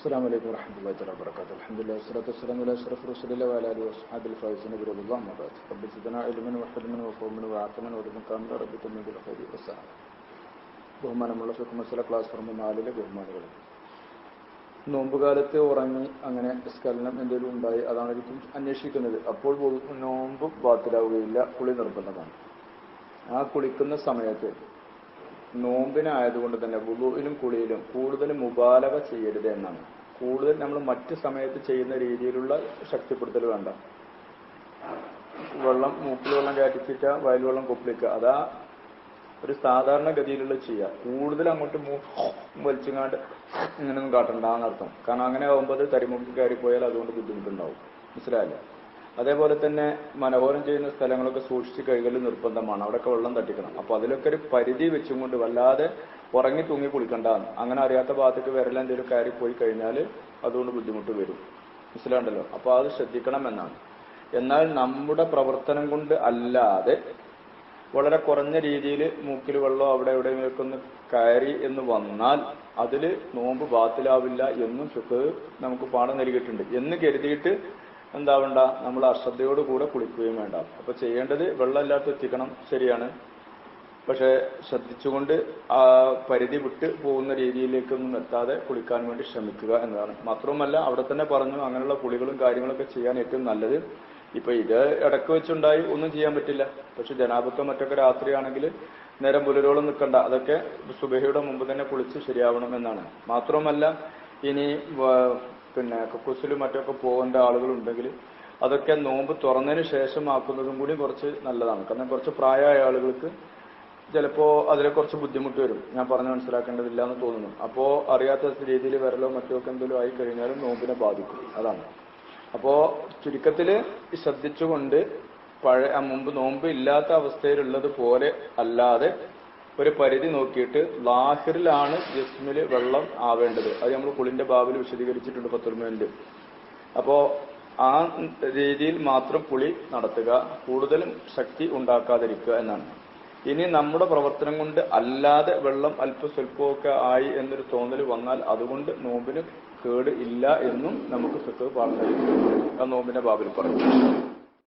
السلام عليكم ورحمة الله تعالى وبركاته الحمد لله والصلاة والسلام على أشرف رسول الله وعلى آله وأصحابه الفائزين برضا الله أما بعد رب زدنا علما وحلما وفهما وعقلا ورزقا كاملا رب تمن بالخير والسلام ബഹുമാനമുള്ള ഫിഖ് masala class form നാലിലെ ബഹുമാനികൾ നോമ്പുകാലത്ത് ഉറങ്ങി അങ്ങനെ സ്കലനം എന്തെങ്കിലും ഉണ്ടായി അതാണ് എനിക്കും അന്വേഷിക്കുന്നത് അപ്പോൾ വു- നോമ്പ് ബാത്തിലാവുകയില്ല കുളി നിർബന്ധമാണ് ആ കുളിക്കുന്ന സമയത്ത് നോമ്പിനായതുകൊണ്ട് തന്നെ വുളുവിലും കുളിയിലും കൂടുതൽ മുബാലക ചെയ്യരുത് എന്നാണ്. കൂടുതൽ നമ്മൾ മറ്റു സമയത്ത് ചെയ്യുന്ന രീതിയിലുള്ള ശക്തിപ്പെടുത്തൽ വേണ്ട. വെള്ളം മൂക്കിൽ വെള്ളം കയറ്റിച്ചിട്ട് വയൽ വെള്ളം കൊപ്പിളിക്കുക. അതാ ഒരു സാധാരണ ഗതിയിലുള്ള ചെയ്യുക. കൂടുതൽ അങ്ങോട്ട് മൂ വലിച്ചുങ്ങാണ്ട് ഇങ്ങനെയൊന്നും കാട്ടണ്ടെന്നർത്ഥം കാരണം അങ്ങനെ ആകുമ്പോൾ അത് തരിമുക്കി കയറിപ്പോയാൽ അതുകൊണ്ട് ബുദ്ധിമുട്ടുണ്ടാവും. മനസ്സിലായല്ലോ? അതേപോലെ തന്നെ മനോഹരം ചെയ്യുന്ന സ്ഥലങ്ങളൊക്കെ സൂക്ഷിച്ച് കഴുകൽ നിർബന്ധമാണ്. അവിടെയൊക്കെ വെള്ളം തട്ടിക്കണം. അപ്പൊ അതിലൊക്കെ ഒരു പരിധി വെച്ചും കൊണ്ട് വല്ലാതെ ഉറങ്ങി തൂങ്ങി കുളിക്കണ്ടാന്ന്. അങ്ങനെ അറിയാത്ത ഭാഗത്തേക്ക് വിരൽ എന്തെങ്കിലും കയറി പോയി കഴിഞ്ഞാൽ അതുകൊണ്ട് ബുദ്ധിമുട്ട് വരും. മനസ്സിലാണ്ടല്ലോ? അപ്പൊ അത് ശ്രദ്ധിക്കണം എന്നാണ്. എന്നാൽ നമ്മുടെ പ്രവർത്തനം കൊണ്ട് അല്ലാതെ വളരെ കുറഞ്ഞ രീതിയിൽ മൂക്കിൽ വെള്ളം അവിടെ എവിടെയൊക്കെ ഒന്ന് കയറി എന്ന് വന്നാൽ അതിൽ നോമ്പ് ബാത്തിലാവില്ല എന്നും ചുക്ക് നമുക്ക് പാഠം നൽകിയിട്ടുണ്ട്. എന്ന് കരുതിയിട്ട് എന്താവണ്ട നമ്മൾ അശ്രദ്ധയോട് കൂടെ കുളിക്കുകയും വേണ്ട. അപ്പൊ ചെയ്യേണ്ടത് വെള്ളം എല്ലാത്തും എത്തിക്കണം ശരിയാണ്. പക്ഷെ ശ്രദ്ധിച്ചുകൊണ്ട് ആ പരിധി വിട്ട് പോകുന്ന രീതിയിലേക്കൊന്നും എത്താതെ കുളിക്കാൻ വേണ്ടി ശ്രമിക്കുക എന്നതാണ്. മാത്രവുമല്ല അവിടെ തന്നെ പറഞ്ഞു അങ്ങനെയുള്ള കുളികളും കാര്യങ്ങളൊക്കെ ചെയ്യാൻ ഏറ്റവും നല്ലത്. ഇപ്പൊ ഇത് ഇടയ്ക്ക് വെച്ചുണ്ടായി ഒന്നും ചെയ്യാൻ പറ്റില്ല. പക്ഷെ ജനാപത്വം മറ്റൊക്കെ രാത്രിയാണെങ്കിൽ നേരം പുലരോളം നിൽക്കണ്ട. അതൊക്കെ സുബഹയുടെ മുമ്പ് തന്നെ കുളിച്ച് ശരിയാവണം എന്നാണ്. മാത്രവുമല്ല ഇനി പിന്നെ കുസിലും മറ്റൊക്കെ പോകേണ്ട ആളുകളുണ്ടെങ്കിൽ അതൊക്കെ നോമ്പ് തുറന്നതിന് ശേഷം ആക്കുന്നതും കൂടി കുറച്ച് നല്ലതാണ്. കാരണം കുറച്ച് പ്രായമായ ആളുകൾക്ക് ചിലപ്പോൾ അതിലെ കുറച്ച് ബുദ്ധിമുട്ട് വരും. ഞാൻ പറഞ്ഞ് മനസ്സിലാക്കേണ്ടതില്ല എന്ന് തോന്നുന്നു. അപ്പോൾ അറിയാത്ത രീതിയിൽ വരലോ മറ്റോ ഒക്കെ എന്തെങ്കിലും ആയി കഴിഞ്ഞാലും നോമ്പിനെ ബാധിക്കും. അതാണ്. അപ്പോൾ ചുരുക്കത്തിൽ ശ്രദ്ധിച്ചുകൊണ്ട് പഴയ മുമ്പ് നോമ്പ് ഇല്ലാത്ത അവസ്ഥയിലുള്ളത് പോലെ അല്ലാതെ ഒരു പരിധി നോക്കിയിട്ട് ലാഹിറിലാണ് ജസ്മിൽ വെള്ളം ആവേണ്ടത്. അത് നമ്മൾ കുളിന്റെ ബാബിൽ വിശദീകരിച്ചിട്ടുണ്ട് പത്തൊമ്പതിന്റെ അപ്പോ ആ രീതിയിൽ മാത്രം പുളി നടത്തുക കൂടുതലും ശക്തി ഉണ്ടാക്കാതിരിക്കുക എന്നാണ്. ഇനി നമ്മുടെ പ്രവർത്തനം കൊണ്ട് അല്ലാതെ വെള്ളം അല്പ സ്വല്പമൊക്കെ ആയി എന്നൊരു തോന്നൽ വന്നാൽ അതുകൊണ്ട് നോമ്പിന് കേട് ഇല്ല എന്നും നമുക്ക് പറഞ്ഞു ആ നോമ്പിന്റെ ബാബിൽ പറഞ്ഞു